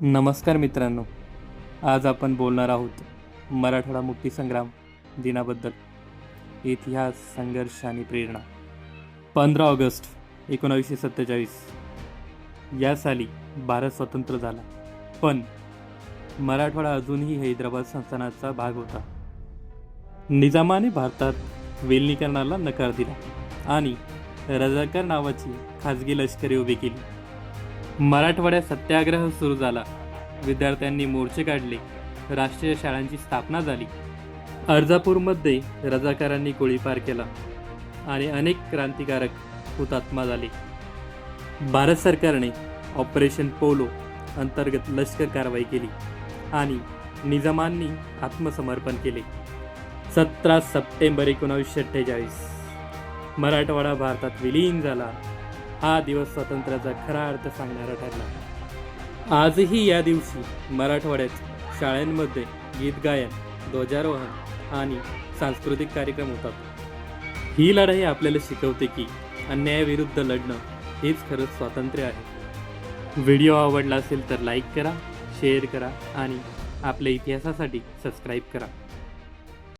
नमस्कार मित्रांनो. आज आपण बोलणार आहोत मराठवाडा मुक्तीसंग्राम दिनाबद्दल. इतिहास संघर्ष आणि प्रेरणा. पंधरा ऑगस्ट एकोणावीसशे सत्तेचाळीस. या साली भारत स्वतंत्र झाला. पण मराठवाडा अजूनही हैदराबाद संस्थानाचा भाग होता. निजामाने भारतात विलिनीकरणाला नकार दिला आणि रजाकर नावाची खाजगी लष्करी उभी केली. मराठवाड्यात सत्याग्रह सुरू झाला. विद्यार्थ्यांनी मोर्चे काढले. राष्ट्रीय शाळांची स्थापना झाली. अर्जापूरमध्ये रजाकारांनी गोळीबार केला आणि अनेक क्रांतिकारक हुतात्मा झाले. भारत सरकारने ऑपरेशन पोलो अंतर्गत लष्कर कारवाई केली आणि निजामांनी आत्मसमर्पण केले. सतरा सप्टेंबर एकोणावीसशे अठ्ठेचाळीस. मराठवाडा भारतात विलीन झाला. हा दिवस स्वातंत्र्याचा खरा अर्थ सांगणारा ठरला. आजही या दिवशी मराठवाड्यात शाळांमध्ये गीत गायन ध्वजारोहण आणि सांस्कृतिक कार्यक्रम होतात. ही लढाई आपल्याला शिकवते की अन्यायाविरुद्ध लढणं हेच खरंच स्वातंत्र्य आहे. व्हिडिओ आवडला असेल तर लाईक करा शेअर करा आणि आपल्या इतिहासासाठी सबस्क्राईब करा.